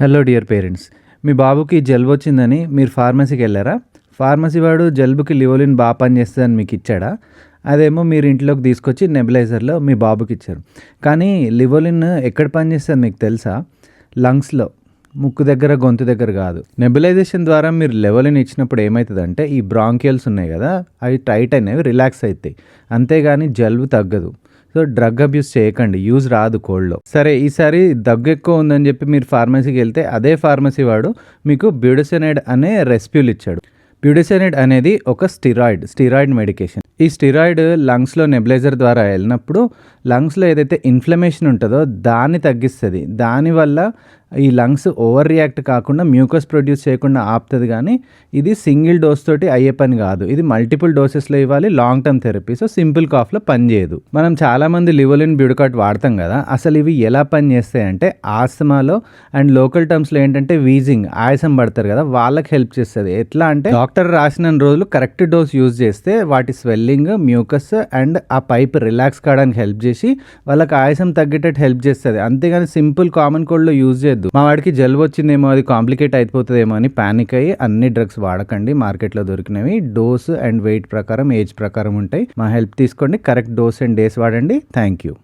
Hello dear parents మీ బాబుకి జలుబు వచ్చిందని మీరు ఫార్మసీకి వెళ్ళారా? ఫార్మసీ వాడు జలుబుకి లివోలిన్ బాగా పనిచేస్తుందని మీకు ఇచ్చాడా? అదేమో మీరు ఇంట్లోకి తీసుకొచ్చి నెబిలైజర్లో మీ బాబుకి ఇచ్చారు. కానీ లివోలిన్ ఎక్కడ పనిచేస్తుంది మీకు తెలుసా? లంగ్స్లో. ముక్కు దగ్గర గొంతు దగ్గర కాదు. నెబిలైజేషన్ ద్వారా మీరు లెవెలిన్ ఇచ్చినప్పుడు ఏమవుతుందంటే ఈ బ్రాంకియల్స్ ఉన్నాయి కదా అవి టైట్ అనేవి రిలాక్స్ అవుతాయి. అంతేగాని జలుబు తగ్గదు. సో డ్రగ్ అబ్యూస్ చేయకండి. యూజ్ రాదు కోల్డ్లో సరే ఈసారి దగ్గు ఎక్కువ ఉందని చెప్పి మీరు ఫార్మసీకి వెళ్తే అదే ఫార్మసీ వాడు మీకు బ్యూడసెనైడ్ అనే రెస్ప్యూల్ ఇచ్చాడు. బ్యూడిసెనైడ్ అనేది ఒక స్టిరాయిడ్ స్టిరాయిడ్ మెడికేషన్. ఈ స్టిరాయిడ్ లంగ్స్లో నెబులైజర్ ద్వారా వెళ్ళినప్పుడు లంగ్స్లో ఏదైతే ఇన్ఫ్లమేషన్ ఉంటుందో దాన్ని తగ్గిస్తుంది. దానివల్ల ఈ లంగ్స్ ఓవర్ రియాక్ట్ కాకుండా మ్యూకస్ ప్రొడ్యూస్ చేయకుండా ఆపుతుంది కానీ ఇది సింగిల్ డోస్ తోటి అయ్యే పని కాదు. ఇది మల్టిపుల్ డోసెస్లో ఇవ్వాలి long term therapy. So simple కాఫ్లో పనిచేయదు మనం చాలామంది లివోలిన్ బ్యూడికాట్ వాడతాం కదా అసలు ఇవి ఎలా పనిచేస్తాయి అంటే ఆస్తమాలో అండ్ లోకల్ టర్మ్స్లో ఏంటంటే వీజింగ్ ఆయాసం పడతారు కదా వాళ్ళకి హెల్ప్ చేస్తుంది. ఎట్లా అంటే డాక్టర్ రాసిన రోజులు కరెక్ట్ డోస్ యూజ్ చేస్తే వాటి స్వెల్లింగ్ మ్యూకస్ అండ్ ఆ పైప్ రిలాక్స్ కావడానికి హెల్ప్ చేసి వాళ్ళకి ఆయాసం తగ్గేటట్టు హెల్ప్ చేస్తుంది. అంతేగాని సింపుల్ కామన్ కోల్డ్లో యూజ్ చేయొద్దు. మా వాడికి జలుబు వచ్చిందేమో అది కాంప్లికేట్ అయిపోతుందేమో అని పానిక్ అయ్యి అన్ని డ్రగ్స్ వాడకండి. మార్కెట్లో దొరికినవి. డోస్ అండ్ వెయిట్ ప్రకారం ఏజ్ ప్రకారం ఉంటాయి. మా హెల్ప్ తీసుకోండి. కరెక్ట్ డోస్ అండ్ డేస్ వాడండి. Thank you.